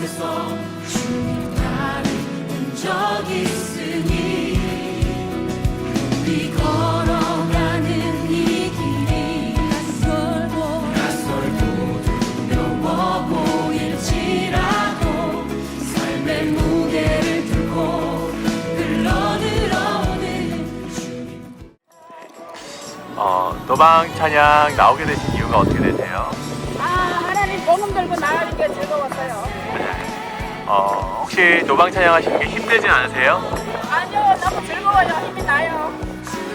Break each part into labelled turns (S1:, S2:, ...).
S1: 세상 주님 나를 적 있으니 우리 걸어 어, 도망 찬양 나오게 되신 이유가 어떻게 되세요?
S2: 아 하나님 복음 들고 나가는 게 즐거웠어요. 네.
S1: 어, 혹시 도방 찬양 하시는 게 힘들진 않으세요?
S2: 아니요 너무 즐거워요. 힘이 나요.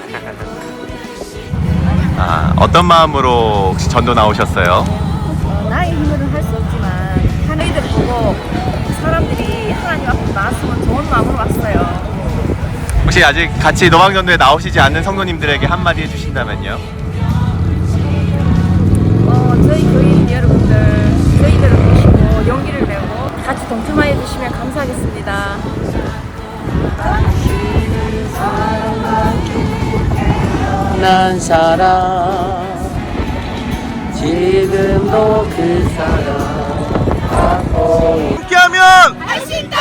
S1: 아, 어떤 마음으로 혹시 전도 나오셨어요?
S3: 어, 나의 힘으로는 할 수 없지만 하나님들 보고 사람들이 하나님 앞에 나왔으면 좋은 마음으로 왔어요.
S1: 혹시 아직 같이 도방 전도에 나오시지 않는 성도님들에게 한마디 해주신다면요?
S3: 동참하여 주시면 감사하겠습니다.
S4: 난 사람 지금도 그 사람 하고
S1: 함께하면 할 수 있다.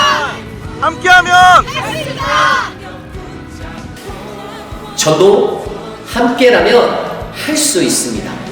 S1: 함께하면
S4: 저도 함께라면 할 수 있습니다.